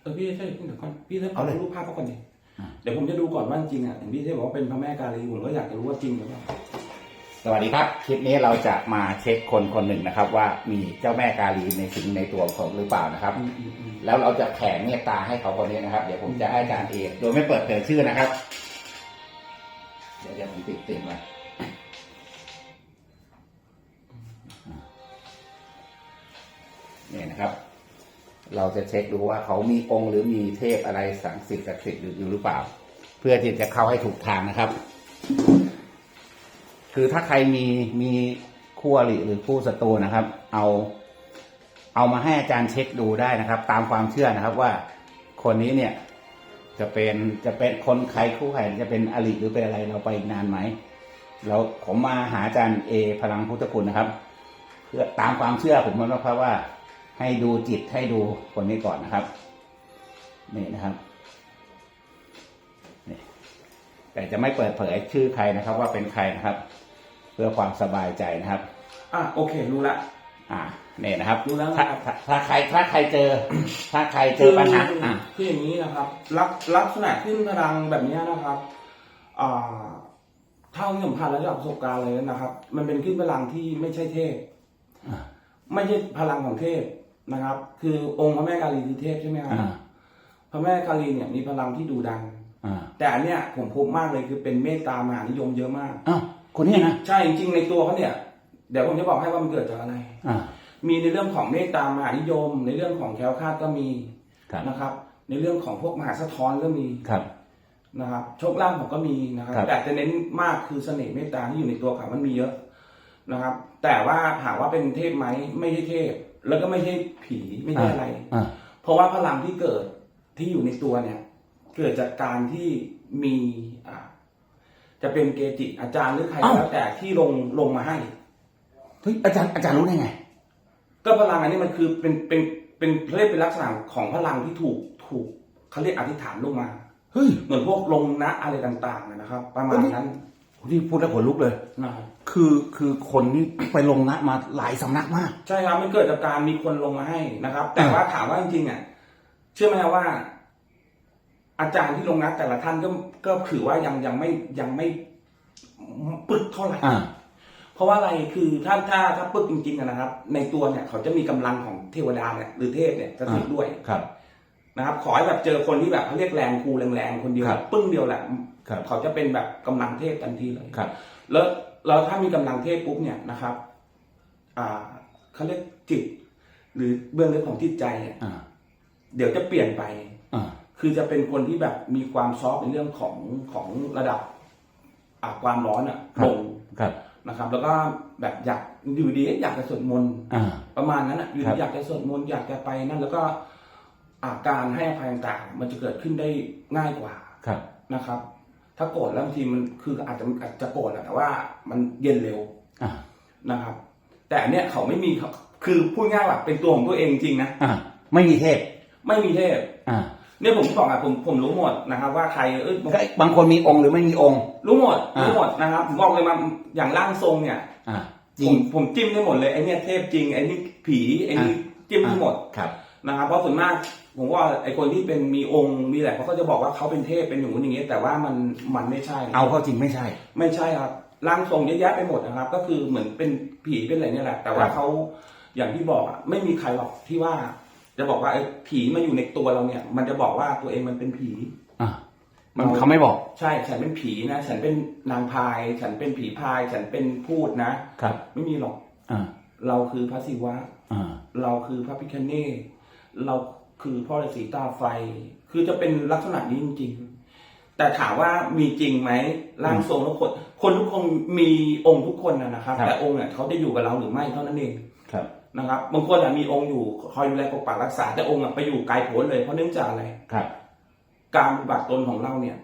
เออพี่เท่เดี๋ยวก่อนพี่เท่เอาเลยรูปภาพเขาก่อนดิอะเดี๋ยวผมจะดูก่อนว่าจริงอะอย่างพี่เท่บอกว่าเป็นพระแม่กาลีผมก็อยากจะรู้ว่าจริงหรือเปล่าสวัสดีครับ คลิปนี้เราจะมาเช็คคนคนหนึ่งนะครับ ว่ามีเจ้าแม่กาลีในสิงในตัวของหรือเปล่านะครับอืมอืมอืมแล้วเราจะแผ่เมตตาให้เขาคนนี้นะครับ เดี๋ยวผมจะให้อาจารย์เอกโดยไม่เปิดเผยชื่อนะครับ เดี๋ยวเดี๋ยวผมติดติดมาเนี่ยนะครับ เราจะเช็คดูว่าเขามีองค์หรือมีเทพอะไรสังสิทธิ์ศักดิ์สิทธิ์อยู่หรือเปล่า เพื่อที่จะเข้าให้ถูกทางนะครับ คือถ้าใครมีมีคู่อริหรือคู่ศัตรูนะครับ เอาเอามาให้อาจารย์เช็คดูได้นะครับ ตามความเชื่อนะครับว่าคนนี้เนี่ยจะเป็นจะเป็นคนใครคู่ใครจะเป็นอริหรือเป็นอะไรเราไปอีกนานไหมเราผมมาหาอาจารย์เอพลังพุทธคุณนะครับ เพื่อตามความเชื่อผมมันว่าว่า ให้ดูจิตให้ดูคนนี้ก่อนนะครับ นี่นะครับนี่แต่จะไม่เปิดเผยชื่อใครนะครับ ว่าเป็นใครนะครับ เพื่อความสบายใจนะครับ อะโอเครู้ละ อ่าเนี่ยนะครับรู้แล้ว ถ้านะครับถ้าถ้าใครถ้าใครเจอ ถ้าใครเจอปัญหาอ่าคืออย่างนี้นะครับ ลักลักษณะขึ้นพลังแบบนี้นะครับอ่าเท่าที่ผมผ่านแล้วจากประสบการณ์เลยนะครับ มันเป็นขึ้นพลังที่ไม่ใช่เทพอ่าไม่ใช่พลังของเทพ นะครับ คือองค์พระแม่กาลีคือเทพใช่ไหมครับอ่าพระแม่กาลีเนี่ยมีพลังที่ดูดัง อ่าแต่อันเนี้ยผมพบมากเลยคือเป็นเมตตามหานิยมเยอะมากอ้าวคนนี้นะใช่จริงๆในตัวเขาเนี่ยเดี๋ยวผมจะบอกให้ว่ามันเกิดจากอะไร อ่า มีในเรื่องของเมตตามหานิยม ในเรื่องของแคล้วคลาดก็มีครับ นะครับ ในเรื่องของพวกมหาสะท้อนก็มีครับ นะครับโชคลาภผมก็มีนะครับ ครับ แต่จะเน้นมากคือเสน่ห์เมตตาที่อยู่ในตัวเขามันมีเยอะนะครับ แต่ว่าถามว่าเป็นเทพไหมไม่ใช่เทพ แล้วก็ไม่ใช่ผีไม่ใช่อะไร อ่า เพราะว่าพลังที่เกิดที่อยู่ในตัวเนี่ย เกิดจากการที่มีอ่าจะเป็นเกจิอาจารย์หรือใครก็แล้วแต่ที่ลงลงมาให้ เฮ้ยอาจารย์อาจารย์รู้ได้ไง ก็พลังอันนี้มันคือเป็นเป็นเป็นเรียกเป็นลักษณะของพลังที่ถูกถูกเขาเรียกอธิษฐานลงมา เฮ้ยเหมือนพวกลงนะอะไรต่างๆนะครับ ประมาณนั้น ที่พูดแล้วขนลุกเลย นะครับ คือคือคนนี้ไปลงนะมาหลายสำนักมาก ใช่ครับมันเกิดจากการมีคนลงมาให้นะครับ แต่ว่าถามว่าจริงๆอะเชื่อไหมครับว่า อาจารย์ที่ลงนะแต่ละท่านก็ก็ถือว่ายังยังไม่ยังไม่ปึกเท่าไหร่อ่าเพราะว่าอะไรคือถ้าถ้าถ้าปึกจริงๆอะนะครับ ในตัวเนี่ย เขาจะมีกำลังของเทวดาเนี่ยหรือเทพเนี่ยสถิตด้วยครับ นะครับ ขอให้แบบเจอคนที่แบบเขาเรียกแรงครูแรงๆคนเดียวครับปึ้งเดียวแหละครับเขาจะเป็นแบบกำลังเทพทันทีเลยครับ แล้ว แล้วถ้ามีกำลังเทพปุ๊บเนี่ยนะครับอ่าเขาเรียกจิต หรือเบื้องลึกของจิตใจเนี่ยอ่า เดี๋ยวจะเปลี่ยนไป อ่า คือจะเป็นคนที่แบบมีความซอฟต์ในเรื่องของของระดับอ่าความร้อนอะลงครับ นะครับ แล้วก็แบบอยากอยู่ดีอยากจะสวดมนต์อ่า ประมาณนั้นอะอยู่ครัดีบ อยากจะสวดมนต์อยากจะไปนั่นแล้วก็อาการให้อภัยต่างๆมันจะเกิดขึ้นได้ง่ายกว่าครับ นะครับ ถ้าโกรธแล้วบางทีมันคืออาจจะอาจจะโกรธอะแต่ว่ามันเย็นเร็วอ่านะครับ แต่อันเนี้ยเขาไม่มีเขาคือพูดง่ายว่าเป็นตัวของตัวเองจริงนะอ่าไม่มีเทพไม่มีเทพอ่าเนี่ยผมบอกอะผมผมรู้หมดนะครับ ว่าใครเอ้ยบางคนมีองค์หรือไม่มีองค์ รู้หมดอ่ารู้รู้หมดนะครับผมบอกเลยมาอย่างร่างทรงเนี่ยอ่าจผริง มผมจิ้มได้หมดเลยไอเนี่ยเทพจริงไอนี่ผีไอนี่จิ้มได้หมดครับ นะครับเพราะส่วนมาก ผมว่าไอคนที่เป็นมีองค์มีอะไรเขาก็จะบอกว่าเขาเป็นเทพเป็นอย่างนู้นอย่างนี้แต่ว่ามันมันไม่ใช่เอาเข้าจริงไม่ใช่ ไม่ใช่ครับร่างทรงเยอะแยะไปหมดนะครับ ก็คือเหมือนเป็นผีเป็นอะไรเนี่ยแหละ แต่ว่าครับเขาอย่างที่บอกอะไม่มีใครหรอกที่ว่าจะบอกว่าไอ้ผีมาอยู่ในตัวเราเนี่ย มันจะบอกว่าตัวเองมันเป็นผีอ่ามันเขาไม่บอก ใช่ฉันเป็นผีนะ ฉันเป็นนางพาย ฉันเป็นผีพาย ฉันเป็นพูดนะครับ ไม่มีหรอกอ่าเราคือพระศิวะอ่าเราคือพระพิคเนตเรา คือพ่อฤาษีตาไฟ คือจะเป็นลักษณะนี้จริงๆ แต่ถามว่ามีจริงไหมร่างทรงทุกคน คนทุกคนมีองค์ทุกคนนะนะครับครับ แต่องค์เนี่ยเขาจะอยู่กับเราหรือไม่เท่านั้นเองครับนะครับบางคนอะมีองค์อยู่คอยดูแลปกปักรักษา แต่องค์อะไปอยู่ไกลโพ้นเลยเพราะเนื่องจากอะไรครับ การปฏิบัติตนของเราเนี่ย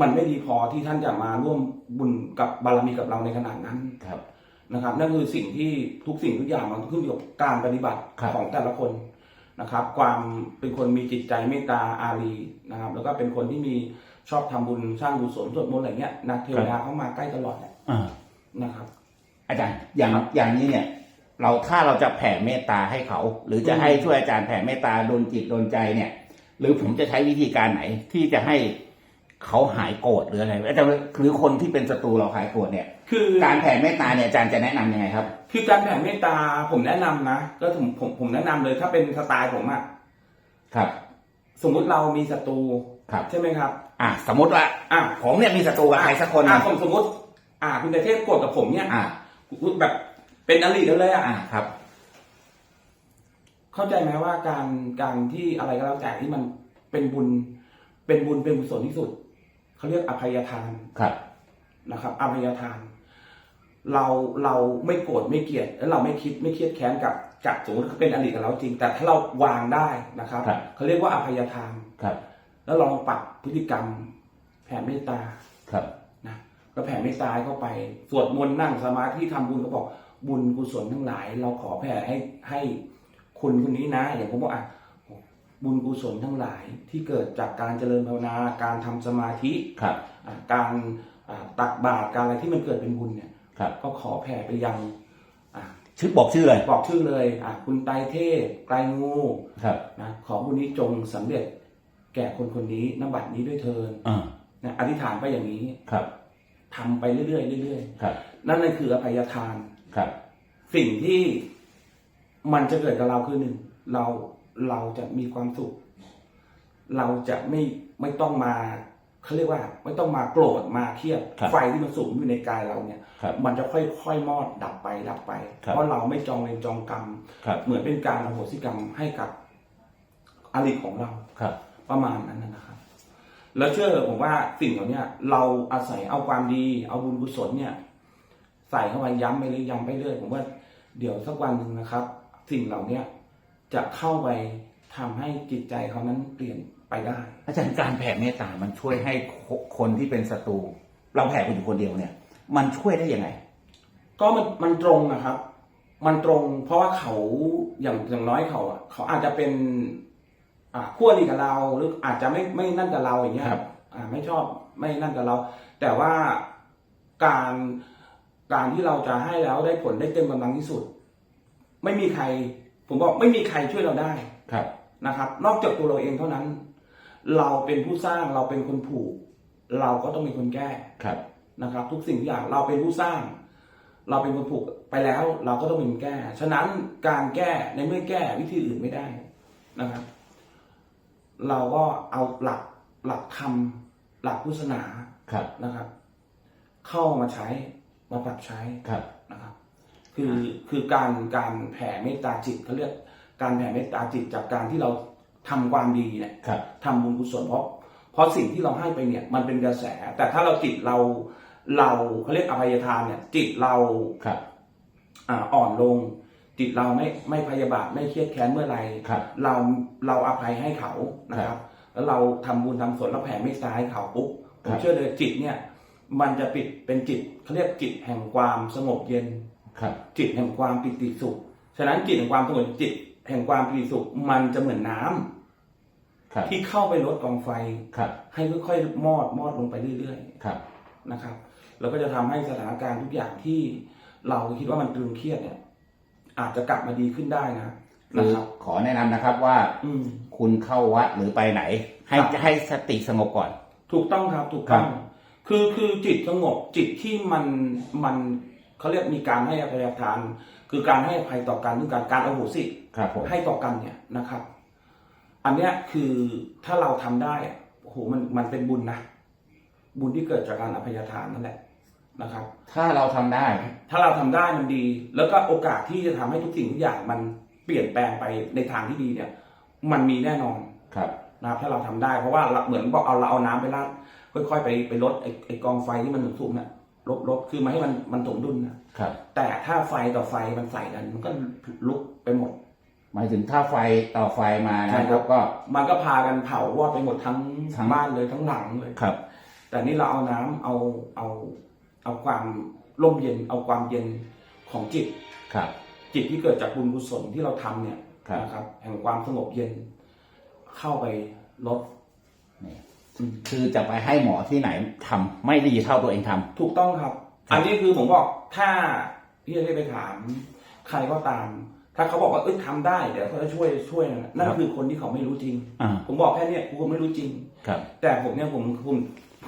มันไม่ดีพอที่ท่านจะมาร่วมบุญกับบารมีกับเราในขนาดนั้นครับนะครับ นั่นคือสิ่งที่ทุกสิ่งทุกอย่างมันขึ้นอยู่กับการปฏิบัติครับของแต่ละคน นะครับ ความเป็นคนมีจิตใจเมตตาอารีนะครับ แล้วก็เป็นคนที่มีชอบทำบุญสร้างกุศลสวดมนต์อะไรเงี้ยนักเทวดาเข้ามาใกล้ตลอดเนี่ยอ่านะครับ อาจารย์อย่างอย่างนี้เนี่ย เราถ้าเราจะแผ่เมตตาให้เขา หรือจะอืมให้ช่วยอาจารย์แผ่เมตตาโดนจิตโดนใจเนี่ย หรือผมจะใช้วิธีการไหนที่จะให้ เขาหายโกรธหรืออะไรอาจารย์หรือคนที่เป็นศัตรูเราหายโกรธเนี่ย คือการแผ่เมตตาเนี่ยอาจารย์จะแนะนำยังไงครับ คือการแผ่เมตตาผมแนะนำนะก็ผมผมผมแนะนำเลยถ้าเป็นสไตล์ผมอะครับ สมมุติเรามีศัตรูครับ ใช่ไหมครับ อะสมมติว่าอะผมเนี่ยมีศัตรูกับใครสักคนหอะนึ่งผมสมมติ อ่าคุณเทพโกรธกับผมเนี่ยอะแบบเป็นอริกันเลยอะอะครับ เข้าใจไหมว่าการการที่อะไรก็แล้วแต่ที่มันเป็นบุญ เป็นบุญเป็นกุศลที่สุด เขาเรียกอภัยทานครับนะครับอภัยทาน เราเราไม่โกรธไม่เกลียดแล้วเราไม่คิดไม่เครียดแค้นกับกับสมมติเขาเป็นอดีตกับเราจริง แต่ถ้าเราวางได้นะครับครับเขาเรียกว่าอภัยทานครับ แล้วลองปรับพฤติกรรม แผ่เมตตาครับนะก็แผ่เมตตาให้เข้าไปสวดมนต์นั่งสมาธิทำบุญก็บอกบุญกุศลทั้งหลาย เราขอแผ่ให้ให้คุณคนนี้นะอย่างผมบอกอะ บุญกุศลทั้งหลายที่เกิดจากการเจริญภาวนาการทำสมาธิครับอะการอะตักบาตรการอะไรที่มันเกิดเป็นบุญเนี่ยครับก็ขอแผ่ไปยังอะชื่อบอกชื่อเลยบอกชื่อเลยอะคุณไตรเทพไกลงูครับนะขอบุญนี้จงสำเร็จแก่คนคนนี้นบัตรนี้ด้วยเทินอ่านะอธิษฐานไปอย่างนี้ครับทำไปเรื่อยๆเรื่อยครับๆนั่นเลยคืออภัยทานครับ สิ่งที่มันจะเกิดกับเราคือหนึ่งเรา เราจะมีความสุข เราจะไม่ไม่ต้องมาเขาเรียกว่า ไม่ต้องมาโกรธมาเครียดครับไฟที่มันสูงอยู่ในกายเราเนี่ยครับมันจะค่อยๆมอดดับไปดับไปครับเพราะเราไม่จองเวรจองกรรมครับเหมือนเป็นการอโหสิกรรมให้กับอริของเราครับ ประมาณนั้นนะครับ แล้วเชื่อเถอะผมว่าสิ่งเหล่าเนี้ยเราอาศัยเอาความดีเอาบุญกุศลเนี่ย ใส่เข้าไปย้ำไปเรื่อยย้ำไปเรื่อยผมว่าเดี๋ยวสักวันหนึ่งนะครับ สิ่งเหล่าเนี้ย จะเข้าไปทำให้จิตใจเขานั้นเปลี่ยนไปได้ อาจารย์การแผ่เมตตา มันช่วยให้คนที่เป็นศัตรู เราแผ่ไปอยู่คนเดียวเนี่ย มันช่วยได้ยังไง ก็มันมันตรงนะครับ มันตรง เพราะว่าเขาอย่างอย่างน้อยเขาอะเขาอาจจะเป็นอ่าขั้วดีกับเราหรืออาจจะไม่ไม่นั่นกับเราอย่างเงี้ยครับ อ่าไม่ชอบไม่นั่นกับเรา แต่ว่าการการที่เราจะให้แล้วได้ผลได้เต็มกำลังที่สุด ไม่มีใคร ผมบอกไม่มีใครช่วยเราได้ครับ นะครับ นอกจากตัวเราเองเท่านั้น เราเป็นผู้สร้างเราเป็นคนผูก เราก็ต้องเป็นคนแก้ครับ นะครับ ทุกสิ่งทุกอย่างเราเป็นผู้สร้าง เราเป็นคนผูกไปแล้ว เราก็ต้องเป็นคนแก้ ฉะนั้นการแก้ในเมื่อแก้วิธีอื่นไม่ได้นะครับ เราก็เอาหลักหลักธรรมหลักพุทธศาสนาครับนะครับ เข้ามาใช้มาปรับใช้ครับนะ ครับคือคือการการแผ่เมตตาจิตเขาเรียกการแผ่เมตตาจิตจากการที่เราทำความดีเนี่ยครับทำบุญกุศลเพราะเพราะสิ่งที่เราให้ไปเนี่ยมันเป็นกระแส แต่ถ้าเราจิตเราเราเขาเรียกอภัยทานเนี่ย จิตเราครับอ่าอ่อนลง จิตเราไม่ไม่พยาบาทไม่เครียดแค้นเมื่อไหรครับเราเราอภัยให้เขานะครับ แล้วเราทำบุญทำสนแล้วแผ่เมตตาให้เขาปุ๊บผครัมบเชื่อเลยจิตเนี่ย มันจะปิดเป็นจิตเขาเรียกจิตแห่งความสงบเย็น ครับ จิตแห่งความปิติสุข ฉะนั้นจิตแห่งความสงบจิตแห่งความปิติสุขมันจะเหมือนน้ำครับ ที่เข้าไปลดกองไฟ ครับ ให้ค่อยๆมอดมอดลงไปเรื่อยครับ ๆนะครับ แล้วก็จะทำให้สถานการณ์ทุกอย่างที่เราคิดว่ามันตรึงเครียดเนี่ย อาจจะกลับมาดีขึ้นได้นะคืนะอครับ ขอแนะนำนะครับว่าอืม คุณเข้าวัดหรือไปไหน ให้ครับ ให้สติสงบก่อน ถูกต้องครับถูกต้องครับคือคือจิตสงบจิตที่มันมัน เขาเรียกมีการให้อภัยทาน คือการให้อภัยต่อกันคือการการอโหสิครับผมให้ต่อกันเนี่ยนะครับ อันเนี้ยคือถ้าเราทำได้อะโอ้โหมันมันเป็นบุญนะบุญที่เกิดจากการอภัยทานนั่นแหละนะครับ ถ้าเราทำได้ ถ้าเราทำได้มันดี แล้วก็โอกาสที่จะทำให้ทุกสิ่งทุกอย่างมันเปลี่ยนแปลงไปในทางที่ดีเนี่ย มันมีแน่นอนครับนะครับถ้าเราทำได้เพราะว่าเราเหมือนบอกเอาเราเอาน้ำไปราดค่อยๆไปไปลดไอ้ไอ้กองไฟที่มันสูงๆน่ะ ลดลดคือมาให้มันมันสมดุลนะครับ แต่ถ้าไฟต่อไฟมันใส่กัน มันก็ลุกไปหมด หมายถึงถ้าไฟต่อไฟมาใช่นะคครัรับ บก็ มันก็พากันเผาวอดไปหมดทั้งทั้ง บ้านเลยทั้งหลังเลย ครับ แต่นี่เราเอาน้ำเอาเอาเอาความร่มเย็น เอาความเย็นของจิต ครับ จิตที่เกิดจากบุญกุศลที่เราทำเนี่ยครับ นะครับ แห่งความสงบเย็น เข้าไปลดนี่อืม คือจะไปให้หมอที่ไหนทำไม่ดีเท่าตัวเองทำถูกต้องครับครับ อันนี้คือผมบอกถ้าพี่จะได้ไปถาม ใครก็ตาม ถ้าเขาบอกว่าเอ้ยทำได้เดี๋ยวเขาจะช่วยช่วยนะนั่นครับคือคนที่เขาไม่รู้จริงอ่าผมบอกแค่เนี้ยกูก็ไม่รู้จริงครับ แต่ผมเนี่ยผมผม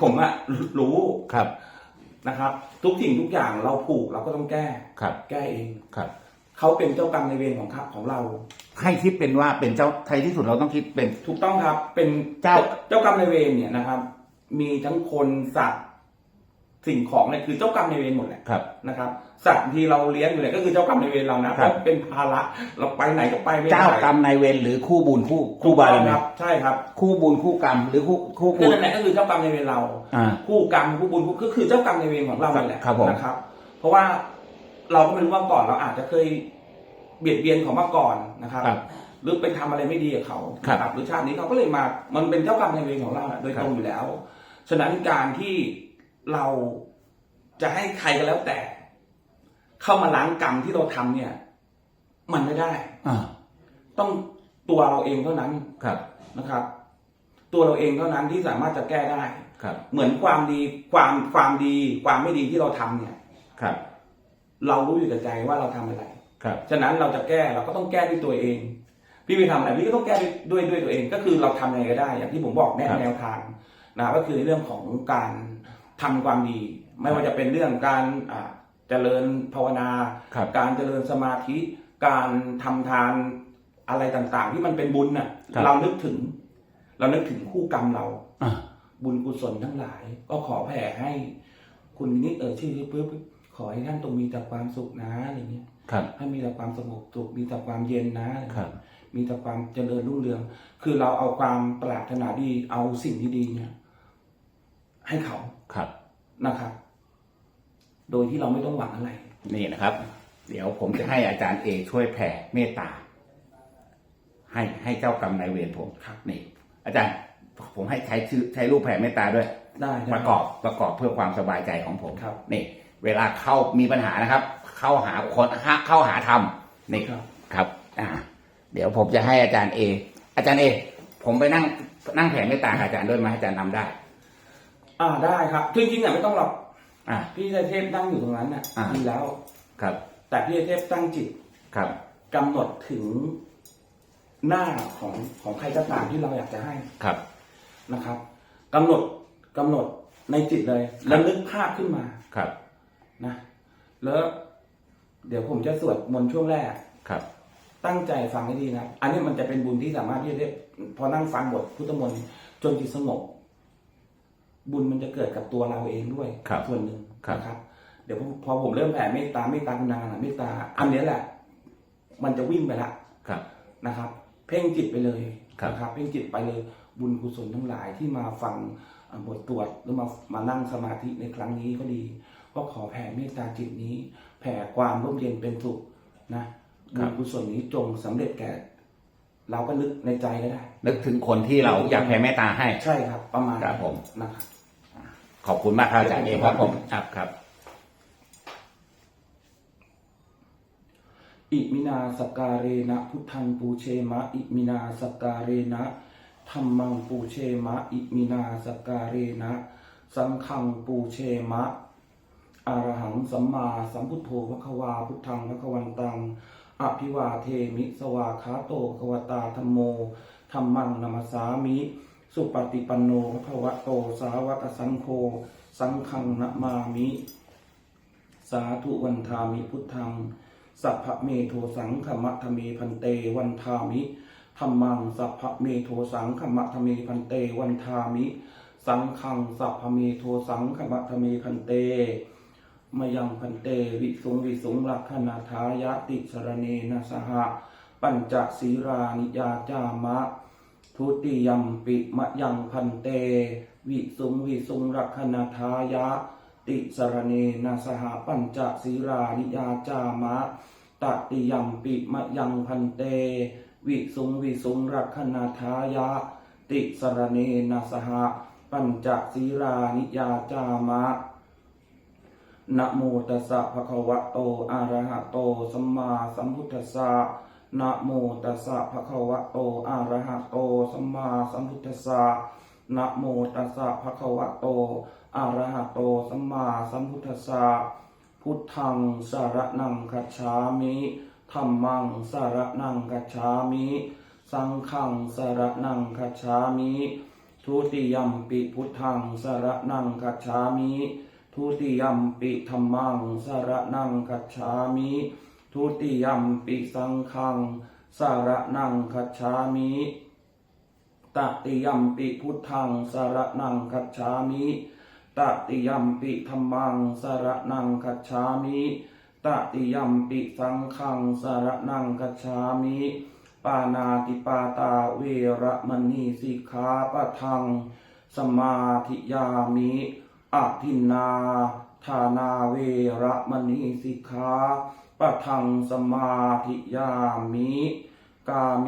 ผมอะรู้ครับนะครับ ทุกสิ่งทุกอย่างเราผูกเราก็ต้องแก้ครับ แก้เองครับเขาเป็นเจ้ากรรมในายเวรของข้าของเรา ให้คิดเป็นว่าเป็นเจ้าไทยที่สุดเราต้องคิดเป็น ถูกต้องครับ เป็นเจ้า เจ้ากรรมนายเวรเนี่ยนะครับ มีทั้งคนสัตว์สิ่งของเนี่ยคือเจ้ากรรมนายเวรหมดแหละครับนะครับ สัตว์ที่เราเลี้ยงอยู่เนี่ยก็คือเจ้ากรรมนายเวรเรานะเพครับ ราะเป็นภาระเราไปไหนก็ไปไม่ได้เจ้ากรรมนายเวรหรือคู่บุญคู่ถูคู่กบารต้องมีครับ ใช่ครับคู่บุญคู่กรรมหรือคู่คู่คืบุอญนั่นแหละก็คือเจ้ากรรมนายเวรเรา อ่า คู่กรรมคู่บุญคู่ก็คือเจ้ากรรมนายเวรของเรานั่นแหละครับผม นะครับ เพราะว่าเราก็ไม่รู้ว่าก่อนเราอาจจะเคย เบียดเบียนเขามาก่อนนะครับ ครับ หรือไปทำอะไรไม่ดีกับเขาครับ นะหรือชาตินี้เขาก็เลยมา มันเป็นเจ้ากรรมนายเวรของเราน่ะโดยครับตรงอยู่แล้ว ฉะนั้นการที่เราจะให้ใครก็แล้วแต่ เข้ามาล้างกรรมที่เราทำเนี่ย มันไม่ได้ อ่าต้องตัวเราเองเท่านั้นครับ นะครับ ตัวเราเองเท่านั้นที่สามารถจะแก้ได้ ครับ เหมือนความดีความความดี ความไม่ดีที่เราทำเนี่ย ครับ เรารู้อยู่กับใจว่าเราทำอะไร ครับฉะนั้นเราจะแก้เราก็ต้องแก้ด้วยตัวเอง พี่ไปทำอะไรพี่ก็ต้องแก้ด้วยด้วยด้วยตัวเอง ก็คือเราทำยังไงก็ได้ อย่างที่ผมบอกแนะแนวทางนะก็คือในเรื่องของการทำความดี ไม่ว่าจะเป็นเรื่องการอ่าเจริญภาวนาครับการเจริญสมาธิ การทำทานอะไรต่างๆ ที่มันเป็นบุญน่ะครับเรานึกถึง เรานึกถึงคู่กรรมเราอ่าบุญกุศลทั้งหลาย ก็ขอแผ่ให้ คุณนิดเออชื่อปุ๊บ ขอให้ท่านตรงมีแต่ความสุขนะอะไรเงี้ยครับ ให้มีแต่ความสงบสุขมีแต่ความเย็นนะอะไรครัเงี้บยมีแต่ความเจริญรุ่งเรือง คือเราเอาความปรารถนาดีเอาสิ่งดีๆเนี่ยให้เขาครับนะครับ โดยที่เราไม่ต้องหวังอะไร นี่นะครับ เดี๋ยวผมจะให้อาจารย์เอช่วยแผ่เมตตา ให้ให้เจ้ากรรมนายเวรผมครับ นี่ อาจารย์ ผมให้ใช้ชื่อใช้รูปแผ่เมตตาด้วย ได้ได้ประกอบประกอบเพื่อความสบายใจของผมครับ นี่ เวลาเข้ามีปัญหานะครับ เข้าหาคนเข้าหาธรรมนี่ครับครับ อ่า เดี๋ยวผมจะให้อาจารย์เออาจารย์เอผมไปนั่งนั่งแผ่เมตตากับอาจารย์ด้วยไหมอาจารย์นำได้ อ่าได้ครับจริงๆอะไม่ต้องหรอกอ่าพี่เทพนั่งอยู่ตรงนั้นน่ะอ่าดีแล้วครับ แต่พี่เทพตั้งจิตครับกำหนดถึงหน้าของของใครก็ตามที่เราอยากจะให้ครับนะครับกำหนดกำหนดในจิตเลยแล้วนึกภาพขึ้นมาครับ นะแล้วเดี๋ยวผมจะสวดมนต์ช่วงแรก ครับ ตั้งใจฟังให้ดีนะ อันนี้มันจะเป็นบุญที่สามารถที่จะได้พอนั่งฟังบทพุทธมนต์จนจิตสงบบุญมันจะเกิดกับตัวเราเองด้วยครับส่วนหนึ่งครับ นะครับ เดี๋ยวพอพอผมเริ่มแผ่เมตตาเมตตากรุณาเมตตา อันนี้แหละ มันจะวิ่งไปละครับ นะครับ เพ่งจิตไปเลยครับ นะครับ เพ่งจิตไปเลย บุญกุศลทั้งหลายที่มาฟังอ่าบทตรวจหรือมามานั่งสมาธิในครั้งนี้ก็ดี ก็ขอแผ่เมตตาจิตนี้ แผ่ความร่มเย็นเป็นสุขนะบุญกุศลนี้จงสำเร็จแก่ เราก็นึกในใจก็ได้ นึกถึงคนที่เราอยากแผ่เมตตาให้ ใช่ครับ ประมาณครับผมนะครับขอบคุณมากครับอาจารย์เอครับผมครับครับอิมินาสกการเรนะ พุทธังปูเชมะ อิมินาสกการเรนะธรรมังปูเชมะ อิมินาสกการเรนะ สังฆังปูเชมะ อรหังสัมมาสัมพุทโธพระควาพุทธังพระควันตังอภิวาเทมิสวาคาโตภควตาธรรมโมธรรมังนัมสสามิ สุปฏิปันโนภควโตสาวกสังโฆสังฆังนะมามิ สาธุวันทามิพุทธัง สัพพะเมโทสังขมะทเมพันเตวันทามิธรรมังสัพพะเมโทสังขมะทเมพันเตวันทามิ สังฆังสัพพะเมโทสังขมะทเมพันเต มยังพันเตวิสุงวิสุงลักขณาทายะติสรเนนะสหะปัญจศีรานิยาจามะ ทุติยมปิมะยังพันเต วิสุงวิสุงรักขณาทายะ ติสรเนนะสหะปัญจศีรานิยาจามะตติยมปิมะยังพันเต วิสุงวิสุงรักขณาทายะ ติสรเนนะสหะปัญจศีรานิยาจามะ นะโมตัสสะภะคะวะโต อะระหะโต สัมมาสัมพุทธัสสะนะโมตัสสะภะคะวะโต อะระหะโต สัมมาสัมพุทธัสสะนะโมตัสสะภะคะวะโต อะระหะโต สัมมาสัมพุทธัสสะพุทธังสารนังคัจฉามิธรรมังสารนังกัจฉามิ สังฆังสารนังกัจฉามิ ทุติยัมปิพุทธังสารนังกัจฉามิ ทุติยมปิธรรมังสารนังกัจฉามิทุติยมปิสังฆังสารนังกัจฉามิตติยมปิพุทธังสารนังกัจฉามิตติยมปิธรรมังสารนังกัจฉามิตติยมปิสังฆังสารนังกัจฉามิปานาติปาตาเวระมณีสิกขาปะทัง สมาธิยามิ อะทินนาทานาเวระมณีสิกขาปะทังสมาธิยามิ กาเม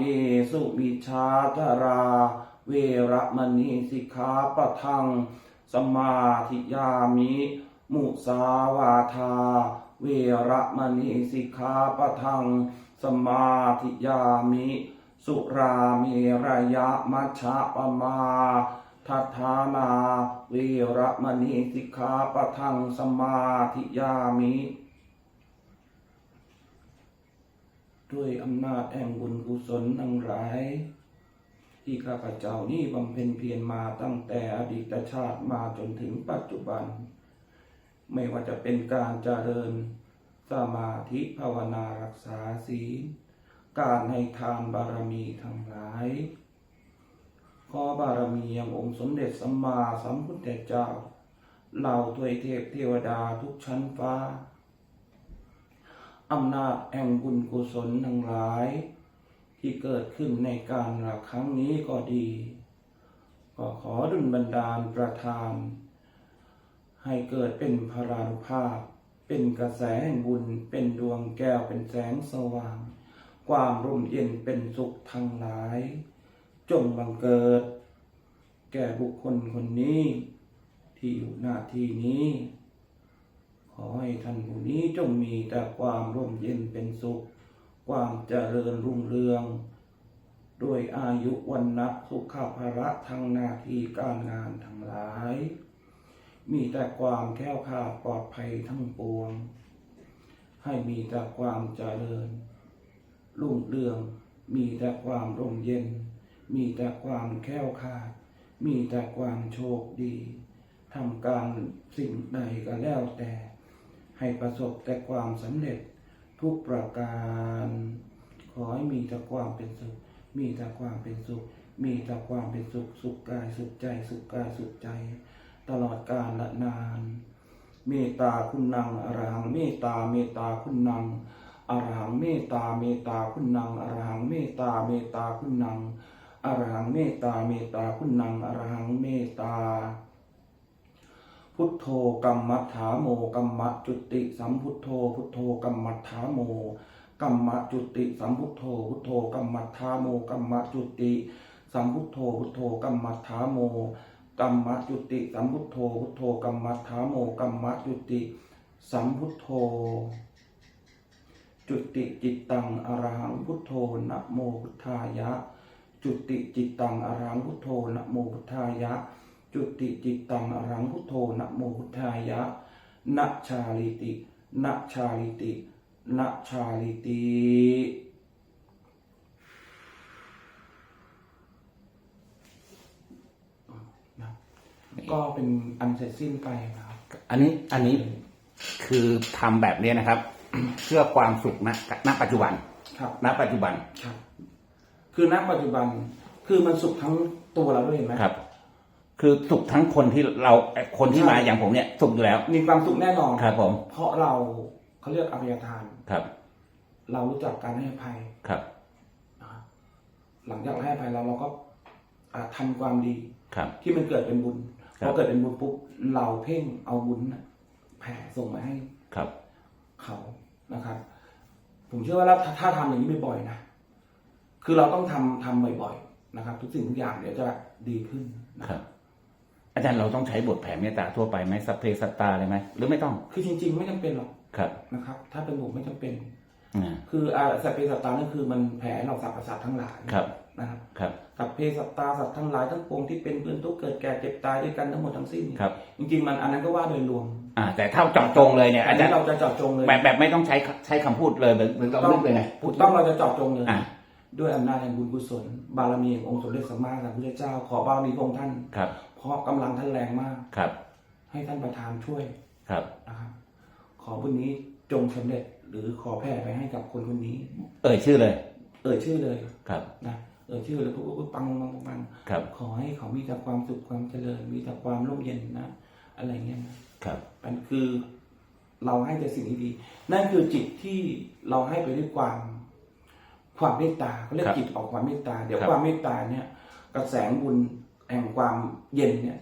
สุมิชาจารา เวระมณีสิกขาปะทังสมาธิยามิ มุสาวาทา เวระมณีสิกขาปะทังสมาธิยามิ สุราเมรยะมัชฌะปมา ทัฏฐานาเวระมณีสิกขาปะทังสมาธิยามิ ด้วยอำนาจแห่งบุญกุศลทั้งหลาย ที่ข้าพเจ้านี้บำเพ็ญเพียรมาตั้งแต่อดีตชาติมาจนถึงปัจจุบัน ไม่ว่าจะเป็นการเจริญ สมาธิภาวนารักษาศีลการให้ทานบารมีทั้งหลาย ขอบารมีอยังองค์สมเด็จสัมมาสัมพุทธเจ้า เหล่าทวยเทพเทวดาทุกชั้นฟ้า อำนาจแห่งบุญกุศลทั้งหลาย ที่เกิดขึ้นในการละครั้งนี้ก็ดี ก็ขอดุลบันดาลประทาน ให้เกิดเป็นพลานุภาพ เป็นกระแสแห่งบุญ เป็นดวงแก้วเป็นแสงสว่าง ความร่มเย็นเป็นสุขทั้งหลาย จงบังเกิด แก่บุคคลคนนี้ ที่อยู่หน้าที่นี้ ขอให้ท่านผู้นี้จงมีแต่ความร่มเย็นเป็นสุข ความเจริญรุ่งเรือง ด้วยอายุวันนะสุขภาระทางหน้าที่การงานทั้งหลาย มีแต่ความแคล้วคลาดปลอดภัยทั้งปวง ให้มีแต่ความเจริญรุ่งเรืองมีแต่ความร่มเย็น มีแต่ความแคล้วคาด มีแต่ความโชคดีทำการสิ่งใดก็แล้วแต่ ให้ประสบแต่ความสำเร็จทุกประการ ขอให้มีแต่ความเป็นสุข มีแต่ความเป็นสุข มีแต่ความเป็นสุข สุขกายสุขใจ สุขกายสุขใจ ตลอดกาลละนาน เมตตาคุณนังอรหังเมตตาเมตตาคุณนังอรหังเมตตาเมตตาคุณนังอรหังเมตตาเมตตาคุณนัง อรหังเมตตาเมตตาคุณนังอรหังเมตตา พุทโธกัมมัฏฐาโมกัมมะจุติสัมพุทโธ พุทโธกัมมัฏฐาโมกัมมะจุติสัมพุทโธ พุทโธกัมมัฏฐาโมกัมมะจุติสัมพุทโธ พุทโธกัมมัฏฐาโมกัมมะจุติสัมพุทโธ พุทโธกัมมัฏฐาโมกัมมะจุติสัมพุทโธ จุติจิตตังอรหังพุทโธนะโมพุทธายะ จุติจิตตังอรหังพุทโธนะโมพุทธายะ จุติจิตตังอรหังพุทโธนะโมพุทธายะนะชาลิตินะชาลิตินะชาลิติก็เป็นอันเสร็จสิ้นไปนะครับ อันนี้อันนี้คือทำแบบนี้นะครับ เพื่อความสุขณณปัจจุบันครับณปัจจุบันครับ คือณปัจจุบันคือมันสุขทั้งตัวเราด้วยเห็นไหม ครับ คือสุขทั้งคนที่เราคนที่ใช่ มาอย่างผมเนี่ยสุขอยู่แล้ว มีความสุขแน่นอนครับ ผม เพราะเราเขาเรียกอภัยทาน ครับ เรารู้จักการให้อภัยครับ นะครับหลังจากให้อภัยเราเราก็อ่าทำความดีครับ ที่มันเกิดเป็นบุญครับพอเกิดเป็นบุญปุ๊บเราเพ่งเอาบุญน่ะแผ่ส่งมาให้ครับ เขานะครับ ผมเชื่อว่าถ้าถ้าทำอย่างนี้บ่อยๆนะ คือเราต้องทำทำบ่อยๆนะครับ ทุกสิ่งทุกอย่างเดี๋ยวจะดีขึ้นนะคครัรับบอาจารย์เราต้องใช้บทแผ่เมตตาทั่วไปไหมสัพเพสัตตาเลยไหมหรือไม่ต้อง คือจริง ๆ ไม่จำเป็นหรอกครับนะครับ ถ้าเป็นผมไม่จำเป็นอ่าคืออาสัพเพสัตตานั่นคือมันแผ่ให้เราสรรพสัตว์ทั้งหลายครับนะครับครับสัพเพสัตตาสัตว์ทั้งหลายทั้งปวงที่เป็นเพื่อนทุกข์เกิดแก่เจ็บตายด้วยกันทั้งหมดทั้งสิ้นครับจริงๆมันอันนั้นก็ว่าโดยรวมอ่าแต่ถ้าเจาะจงเลยเนี่ยอัอานจานี้รย์เราจะเจาะจงเลยแบบแบบไม่ต้องใช้ใช้คำพูดเลยเหมือนเหมือนเราพูดเลยไงถูกต้องเราจะเจาะจงเลยอ่า ด้วยอำนาจแห่งบุญกุศล บารมีแห่งองค์สมเด็จสัมมาสัมพุทธเจ้า ขอบารมีพระองค์ท่าน ครับ เพราะกำลังท่านแรงมาก ครับ ให้ท่านประธานช่วยครับนะครับขอบุญนี้จงสำเร็จหรือขอแผ่ไปให้กับคนคนนี้ เอ่ยชื่อเลย เอ่ยชื่อเลยครับ นะเอ่ยชื่อเลยปุ๊บปุ๊บปุ๊บปังปังปังปังครับ ขอให้เขามีแต่ความสุขความเจริญ มีแต่ความร่มเย็นนะ อะไรเงี้ยนะครับ มันคือเราให้แต่สิ่งที่ดีนั่นคือจิตที่เราให้ไปด้วยความ ความเมตตาเขาเรียกครับจิตออกความเมตตา เดี๋ยวครับความเมตตาเนี่ยกระแสงบุญแห่งความเย็นเนี่ย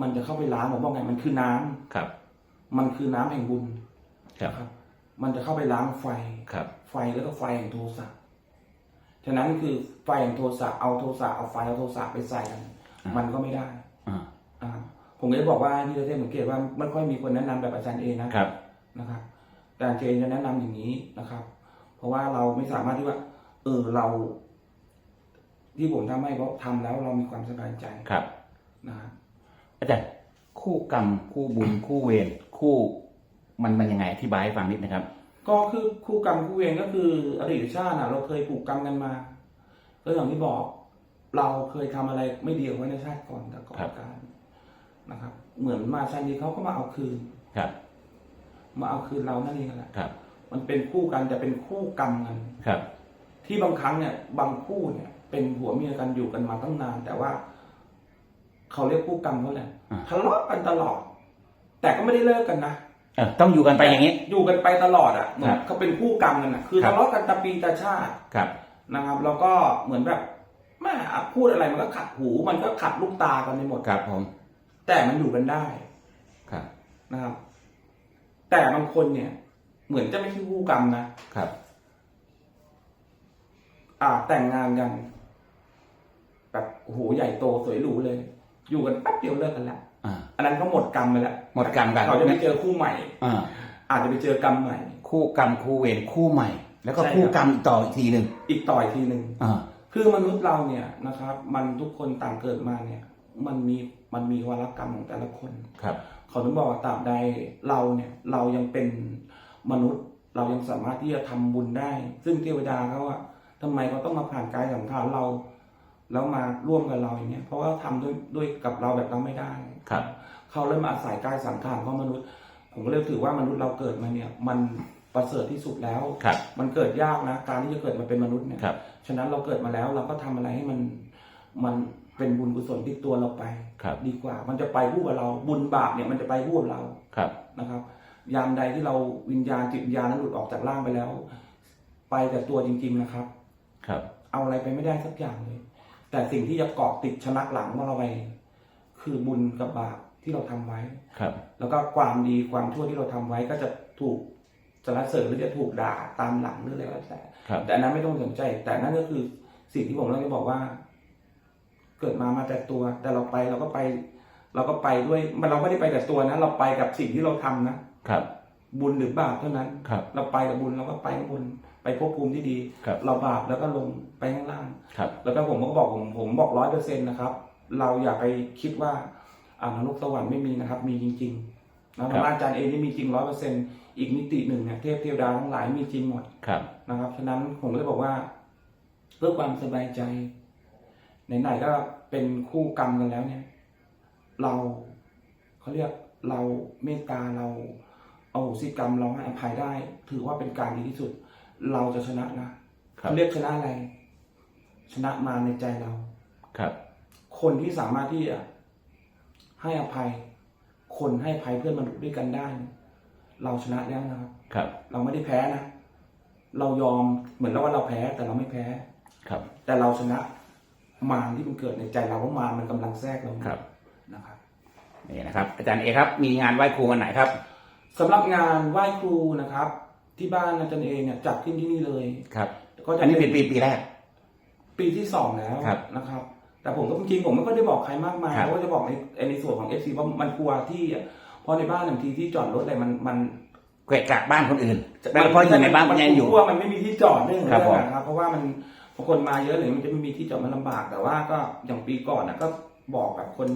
มันจะเข้าไปล้างผมว่าไงมันคือน้ำครับ มันคือน้ำแห่งบุญครับนะครับ มันจะเข้าไปล้างไฟครับ ไฟแล้วก็ไฟแห่งโทสะฉะนั้นคือไฟแห่งโทสะเอาโทสะเอาไฟเอาโทสะไปใส่กันอ่ามัมันก็ไม่ได้อ่าอ่าผมก็เลยบอกว่าที่เราได้สังเกตว่าไม่ค่อยมีคนแนะนำแบบอาจารย์เอนะครับนะครับแต่อาจารย์เจจะแนะนำอย่างนี้นะครับ เพราะว่าเราไม่สามารถที่ว่า เออเรา ที่ผมทำให้เพราะทำแล้วเรามีความสบายใจครับ นะครับอาจารย์คู่กรรมคู่บุญคู่เวรคู่มันมันยังไงอธิบายให้ฟังนิดนะครับ ก็คือคู่กรรมคู่เวรก็คืออดีตชาติน่ะเราเคยผูกกรรมกันมาก็อย่างที่บอก เราเคยทำอะไรไม่ดีเอาไว้ในชาติก่อนแต่ก่อนครับการนะครับ เหมือนมาชาตินี้เขาก็มาเอาคืนครับ มาเอาคืนเรานั่นเองแหละครับ มันเป็นคู่กันแต่เป็นคู่กรรมกันครับ ที่บางครั้งเนี่ยบางคู่เนี่ย เป็นผัวเมียกันอยู่กันมาตั้งนาน แต่ว่า เขาเรียกคู่กรรมเขาแหละอ่า ทะเลาะกันตลอด แต่ก็ไม่ได้เลิกกันนะ เออต้องอยู่กันไปอย่างนี้ อยู่กันไปตลอดอะเหมือครันบเขาเป็นคู่กรรมกันอะ คือครับ ทะเลาะกันตะปีตาชาติครับ นะครับ แล้วก็เหมือนแบบแม่พูดอะไรมันก็ขัดหู มันก็ขัดลูกตากันไปหมด ครับผมแต่มันอยู่กันได้ครับนะครับ แต่บางคนเนี่ย เหมือนจะไม่ใช่คู่กรรมนะครับอ่า แต่งงานกัน แบบโอ้โหใหญ่โตสวยหรูเลย อยู่กันแป๊บเดียวเลิกกันละอ่าอันนั้นก็หมดกรรมไปแล้วหมดกรรมกันเขาจะไปเจอคู่ใหม่อ่าอาจจะไปเจอกรรมใหม่ คู่กรรมคู่เวรคู่ใหม่ แล้วก็ใช่ครับคู่กรรมอีกต่ออีกทีหนึ่งอีกต่อยทีหนึ่งอ่าคือมนุษย์เราเนี่ยนะครับ มันทุกคนต่างเกิดมาเนี่ย มันมีมันมีวาระกรรมของแต่ละคนครับเขาถึงบอกว่าตราบใดเราเนี่ย เรายังเป็นมนุษย์ เรายังสามารถที่จะทำบุญได้ ซึ่งเทวดาเขาอะ ทำไมเขาต้องมาผ่านกายสังขารเรา แล้วมาร่วมกับเราอย่างเงี้ยเพราะว่าทำด้วยด้วยกับเราแบบเราไม่ได้ครับ เขาเลยมาอาศัยกายสังขารของมนุษย์ ผมก็เลยถือว่ามนุษย์เราเกิดมาเนี่ย มันประเสริฐที่สุดแล้วครับมันเกิดยากนะ การที่จะเกิดมาเป็นมนุษย์เนี่ยครับฉะนั้นเราเกิดมาแล้วเราก็ทำอะไรให้มัน มันเป็นบุญกุศลติดตัวเราไปครับดีกว่า มันจะไปคู่กับเรา บุญบาปเนี่ยมันจะไปคู่กับเรา ครับ นะครับ ยามใดที่เราวิญญาณจิตวิญญาณนั้นหลุดออกจากร่างไปแล้ว ไปแต่ตัวจริง ๆนะครับ ครับ เอาอะไรไปไม่ได้สักอย่างเลย แต่สิ่งที่จะเกาะติดชะนักหลังของเราไปคือบุญกับบาปที่เราทำไว้ครับ แล้วก็ความดีความชั่วที่เราทำไว้ก็จะถูกสรรเสริญหรือจะถูกด่าตามหลังหรืออะไรก็แล้วแต่ครับแต่อันนั้นไม่ต้องสนใจ แต่นั่นก็คือสิ่งที่ผมเราจะบอกว่า เกิดมามาแต่ตัว แต่เราไปเราก็ไป เราก็ไปด้วยมันเราไม่ได้ไปแต่ตัวนะเราไปกับสิ่งที่เราทำนะครับ บุญหรือบาปเท่านั้นครับเราไปกับบุญเราก็ไปกับบุญ ไปภพภูมิที่ดีครับเราบาปแล้วก็ลงไปข้างล่าง ครับ แล้วก็ผมก็บอกผมผมบอกร้อยเปอร์เซ็นต์นะครับ เราอย่าไปคิดว่าอ่านรกสวรรค์ไม่มีนะครับ มีจริงๆนะธรรมะอาจารย์เองนี่มีจริงร้อยเปอร์เซ็นต์อีกมิติหนึ่งเนี่ยเทพเทวดาทั้งหลายมีจริงหมดครับ นะครับฉะนั้นผมก็เลยบอกว่า เพื่อความสบายใจไหนๆก็เป็นคู่กรรมกันแล้วเนี่ย เราเขาเรียกเราเมตตาเราเอาโหสิกรรมเราให้อภัยได้ ถือว่าเป็นการดีที่สุด เราจะชนะนะครับเขาเรียกชนะอะไร ชนะมาในใจเรา ครับ คนที่สามารถที่จะให้อภัย คนให้อภัยเพื่อนมนุษย์ด้วยกันได้ เราชนะแล้วนะครับ ครับ เราไม่ได้แพ้นะเรายอมเหมือนแล้วว่าเราแพ้แต่เราไม่แพ้ ครับ แต่เราชนะมารที่มันเกิดในใจเราเพราะมารมันกำลังแทรกเราอยู่ครับนะครับนี่นะครับ อาจารย์เอครับ มีงานไหว้ครูวันไหนครับสำหรับงานไหว้ครูนะครับ ที่บ้านอาจารย์เองเนี่ยจัดขึ้นที่นี่เลยครับ ก็จะอันนี้เป็นปีปีแรก ปีที่สองแล้วครับ นะครับ แต่ผมก็จริงๆผมไม่ค่อยได้บอกใครมากมายครับเพราะว่าจะบอกในในส่วนของเอฟซีว่ามันกลัวที่อะเพราะในบ้านบางทีที่จอดรถอะไรมันมันเกะกะบ้านคนอื่นแต่พออยู่ในบ้านมันยังอยู่กลัวมันไม่มีที่จอดเรื่องของครับผมเรื่องนะครับ เพราะว่ามันพอคนมาเยอะเลยมันจะไม่มีที่จอดมันลำบาก แต่ว่าก็อย่างปีก่อนนะก็บอกกับคน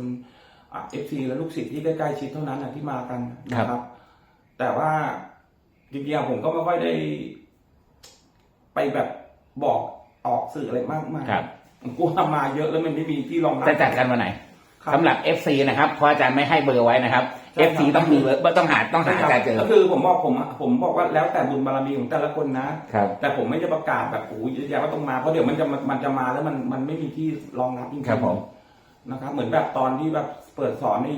เอฟซีและลูกศิษย์ที่ใกล้ๆชิดเท่านั้นนะที่มากันนะครับ แต่ว่า จริงๆผมก็ไม่ค่อยได้ ไปแบบบอกออกสื่ออะไรมากมายครับ ผมกลัวมาเยอะแล้วมันไม่มีที่รองรับ จะจัดกันวันไหนครับ สำหรับ FC นะครับเพราะอาจารย์ไม่ให้เบอร์ไว้นะครับใช่ครับ FC ต้องมีเบอร์ต้องหาต้องหาอาจารย์เจอก็คือผมบอกผมอะผมบอกว่าแล้วแต่บุญบารมีของแต่ละคนนะ ครับ แต่ผมไม่จะประกาศแบบโอ้ยเยอะแยะว่าต้องมาเพราะเดี๋ยวมันจะมันมันจะมาแล้วมันมันไม่มีที่รองรับจริงๆครับผม นะครับ เหมือนแบบตอนที่แบบเปิดสอนใน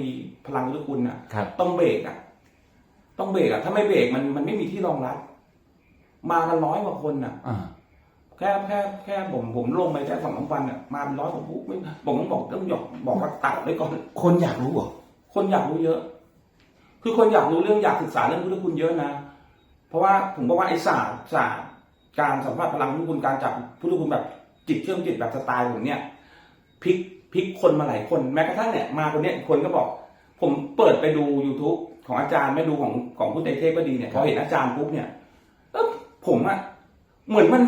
พลังฤคุณอะ ครับ ต้องเบรกอะ ต้องเบรกอะถ้าไม่เบรกมันมันไม่มีที่รองรับ มากันร้อยกว่าคนอะอ่า แค่แค่แค่ผมผมลงไปแค่สองสามวันอะมาเป็นร้อยกว่าปุ๊บไม่ผมต้องบอกต้องหยอกบอกว่าตัดไว้ก่อน คนอยากรู้เหรอคนอยากรู้เยอะ คือคนอยากรู้เรื่องอยากศึกษาเรื่องพุทธคุณเยอะนะ เพราะว่าผมบอกว่าไอ้ศาสตร์ศาสตร์การสัมผัสพลังพุทธคุณการจับพุทธคุณแบบจิตเชื่อมจิตแบบสไตล์ผมเนี่ยพลิกพลิกคนมาหลายคนแม้กระทั่งเนี่ยมาคนเนี้ยคนก็บอก ผมเปิดไปดู youtube ของอาจารย์ไม่ดูของของพุทธเทพก็ดีเนี่ยพอเห็นอาจารย์ปุ๊บเนี่ยเอ้อผมอะเหมือนมัน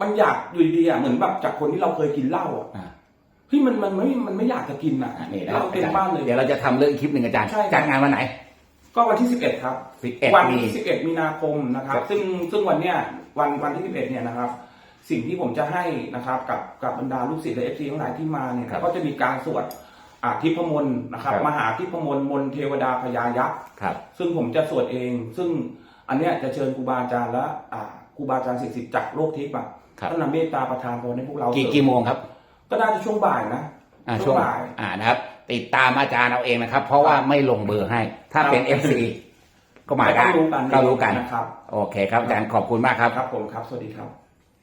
มันอยากอยู่ดีๆอะเหมือนแบบจากคนที่เราเคยกินเหล้าอะอ่าเฮ้ยมันมันไม่มันไม่อยากจะกินอะอะนี่นะเหล้าเต็มบ้านเลยเดี๋ยวเราจะทำเรื่องอีกคลิปหนึ่งอาจารย์ใช่ครับจัดงานวันไหน ก็วันที่สิบเอ็ดครับ11วันมีที่สิบเอ็ดมีนาคมนะครับครับ ซึ่งซึ่งวันเนี้ยวันวันที่สิบเอ็ดเนี่ยนะครับ สิ่งที่ผมจะให้นะครับ กับกับบรรดาลูกศิษย์และเอฟซีทั้งหลายที่มาเนี่ยครับก็จะมีการสวด อาทิพมนต์นะครับ ครับ มหาทิพมนต์มนต์เทวดาพญายักษ์ครับ ซึ่งผมจะสวดเอง ซึ่งอันเนี้ยจะเชิญครูบาอาจารย์และอ่าครูบาอาจารย์ศิษย์จากโลกทิพย์อะครับ ท่านนำเมตตาประทานพรให้พวกเรากี่เถิดกี่โมงครับก็น่าจะช่วงบ่ายนะ อ่าช่ช่ววงงบ่าย อ่านะครับ ติดตามอาจารย์เอาเองนะครับ เพราะว่าไม่ลงเบอร์ให้ ถ้าเป็นครับ FC ก็มาได้ก็รู้กันก็รู้กัน นะครับ โอเคครับอาจารย์ขอบคุณมากครับ ครับผมครับ สวัสดีครับ